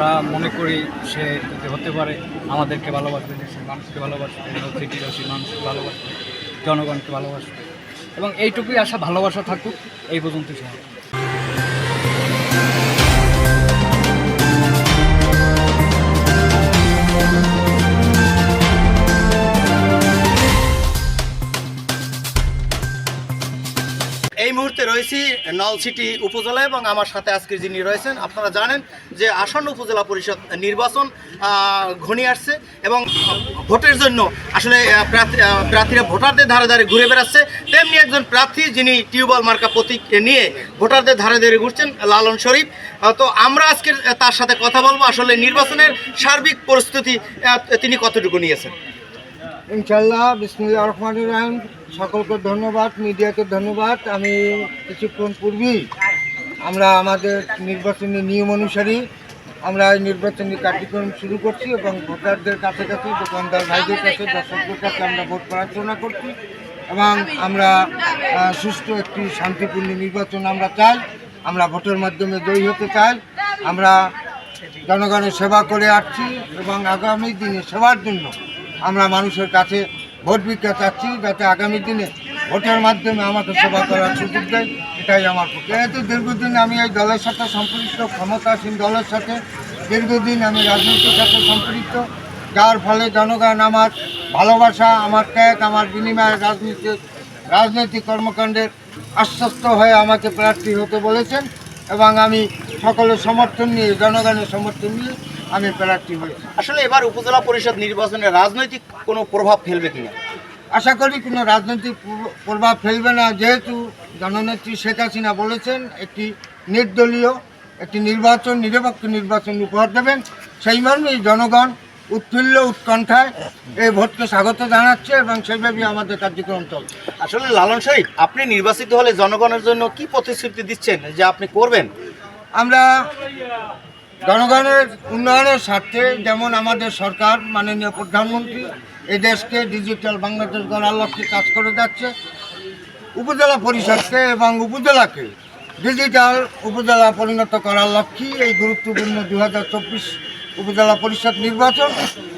আমরা মনে করি সে যদি হতে পারে। আমাদেরকে ভালোবাসবে, দেশের মানুষকে ভালোবাসবে সিটিবাসী মানুষকে ভালোবাসবে, জনগণকে ভালোবাসবে। এবং এইটুকুই আশা, ভালোবাসা থাকুক, এই পর্যন্ত সব মুহূর্তে রয়েছি নলসিটি উপজেলা এবং আমার সাথে আজকে যিনি রয়েছেন, আপনারা জানেন যে আসন্ন উপজেলা পরিষদ নির্বাচন ঘনিয়ে আসছে এবং ভোটের জন্য আসলে প্রার্থীরা ভোটারদের ধারে ধারে ঘুরে বেড়াচ্ছে। তেমনি একজন প্রার্থী যিনি টিউবওয়েল মার্কা প্রতীক নিয়ে ভোটারদের ধারে ধারে ঘুরছেন, লালন শরীফ। তো আমরা আজকে তার সাথে কথা বলব। আসলে নির্বাচনের সার্বিক পরিস্থিতি তিনি কতটুকু নিয়েছেন? ইনশাল্লাহ বিসমুল্লাহ রহমান রাহিম। সকলকে ধন্যবাদ, মিডিয়াকে ধন্যবাদ। আমি কিছুক্ষণ পূর্বেই আমরা আমাদের নির্বাচনী নিয়ম অনুসারী আমরা এই নির্বাচনী কার্যক্রম শুরু করছি এবং ভোটারদের কাছে কাছে দোকানদার ভাইদের কাছে, দর্শকদের কাছে আমরা ভোট প্রার্থনা করছি এবং আমরা সুষ্ঠু একটি শান্তিপূর্ণ নির্বাচন আমরা চাই। আমরা ভোটের মাধ্যমে জয়ী হতে চাই। আমরা জনগণের সেবা করে আসছি এবং আগামী দিনে সেবার জন্য আমরা মানুষের কাছে ভোট ভিক্ষা চাচ্ছি যাতে আগামী দিনে ভোটের মাধ্যমে আমাকে সেবা করার সুযোগ দেয়, এটাই আমার পক্ষে। যেহেতু দীর্ঘদিন আমি এই দলের সাথে সম্পৃক্ত, ক্ষমতাসীন দলের সাথে দীর্ঘদিন আমি রাজনীতির সাথে সম্পৃক্ত। যার ফলে জনগণ আমার ভালোবাসা, আমার ত্যাগ, আমার বিনিময়ে রাজনীতির, রাজনৈতিক কর্মকাণ্ডের আশ্বস্ত হয়ে আমাকে প্রার্থী হতে বলেছেন এবং আমি সকলের সমর্থন নিয়ে, জনগণের সমর্থন নিয়ে আমি প্রার্থী হয়েছি আসলে এবার উপজেলা পরিষদ নির্বাচনে রাজনৈতিক কোনো প্রভাব ফেলবে কিনা? আশা করি কোনো রাজনৈতিক প্রভাব ফেলবে না। যেহেতু জননেত্রী শেখ হাসিনা বলেছেন একটি নির্দলীয় একটি নির্বাচন নিরপেক্ষ নির্বাচন উপহার দেবেন। সেই মর্মেই জনগণ উৎফুল্ল উৎকণ্ঠায় এই ভোটকে স্বাগত জানাচ্ছে এবং সেইভাবেই আমাদের কার্যক্রম চলছে। আসলে লালন শহীদ আপনি নির্বাচিত হলে জনগণের জন্য কি প্রতিশ্রুতি দিচ্ছেন যে আপনি করবেন? আমরা জনগণের উন্নয়নের স্বার্থে যেমন আমাদের সরকার, মাননীয় প্রধানমন্ত্রী, এই দেশকে ডিজিটাল বাংলাদেশ গড়ার লক্ষ্যে কাজ করে যাচ্ছে। উপজেলা পরিষদকে এবং উপজেলাকে ডিজিটাল উপজেলা পরিণত করার লক্ষ্যেই এই গুরুত্বপূর্ণ দু হাজার চব্বিশ উপজেলা পরিষদ নির্বাচন,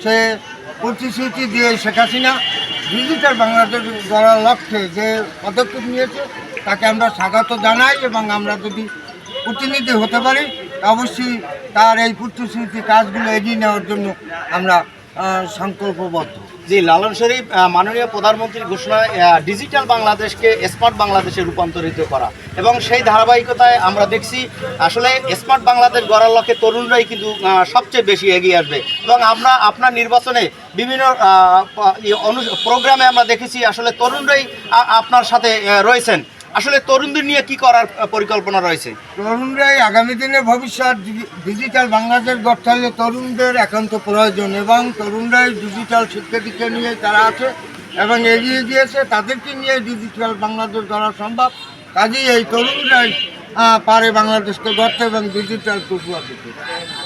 সে প্রতিশ্রুতি দিয়ে শেখ হাসিনা ডিজিটাল বাংলাদেশ গড়ার লক্ষ্যে যে পদক্ষেপ নিয়েছে, তাকে আমরা স্বাগত জানাই এবং আমরা যদি প্রতিনিধি হতে পারি অবশ্যই তার এই প্রতিশ্রুতি কাজগুলো এগিয়ে নেওয়ার জন্য আমরা সংকল্পবদ্ধ। যে লালন শরীফ মাননীয় প্রধানমন্ত্রীর ঘোষণায় ডিজিটাল বাংলাদেশকে স্মার্ট বাংলাদেশে রূপান্তরিত করা। এবং সেই ধারাবাহিকতায় আমরা দেখছি, আসলে স্মার্ট বাংলাদেশ গড়ার লক্ষ্যে তরুণরাই কিন্তু সবচেয়ে বেশি এগিয়ে আসবে। এবং আমরা আপনার নির্বাচনে বিভিন্ন প্রোগ্রামে আমরা দেখেছি, আসলে তরুণরাই আপনার সাথে রয়েছেন। আসলে তরুণদের নিয়ে কি করার পরিকল্পনা রয়েছে? তরুণরাই আগামী দিনে ভবিষ্যৎ ডিজিটাল বাংলাদেশ হলে তরুণদের একান্ত প্রয়োজন এবং তরুণরাই ডিজিটাল শিক্ষা দীক্ষা নিয়ে তারা আছে এবং এগিয়ে গিয়েছে, তাদেরকে নিয়ে ডিজিটাল বাংলাদেশ গড়া সম্ভব। কাজেই এই তরুণরাই পারে বাংলাদেশকে গড়তে এবং ডিজিটাল টুকুয়া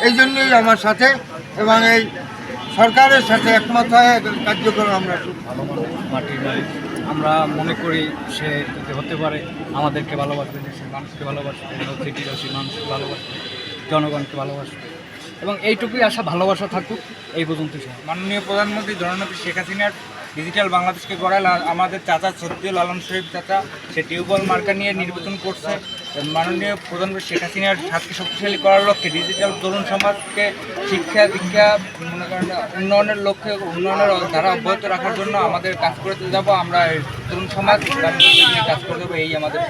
এই জন্যই আমার সাথে এবং এই সরকারের সাথে একমত হয়ে কার্যক্রম আমরা ভালো মাটির আমরা মনে করি সে যদি হতে পারে। আমাদেরকে ভালোবাসবে দেশের মানুষকে ভালোবাসবে সিটিবাসী মানুষকে ভালোবাসবে জনগণকে ভালোবাসবে। এবং এইটুকুই আশা ভালোবাসা থাকুক এই পর্যন্ত মাননীয় প্রধানমন্ত্রী জননেত্রী শেখ হাসিনার ডিজিটাল বাংলাদেশকে গড়াল আমাদের চাচা সত্যিউল লালন শরীফ চাচা সে টিউবওয়েল মার্কা নিয়ে নির্বাচন করছে। মাননীয় প্রধানমন্ত্রী শেখ হাসিনার হাতকে শক্তিশালী করার লক্ষ্যে ডিজিটাল তরুণ সমাজকে শিক্ষা, দীক্ষা, মনে করেন উন্নয়নের লক্ষ্যে উন্নয়নের ধারা অব্যাহত রাখার জন্য আমাদের কাজ করতে যাব। আমরা তরুণ সমাজ কাজ করে দেবো এই আমাদের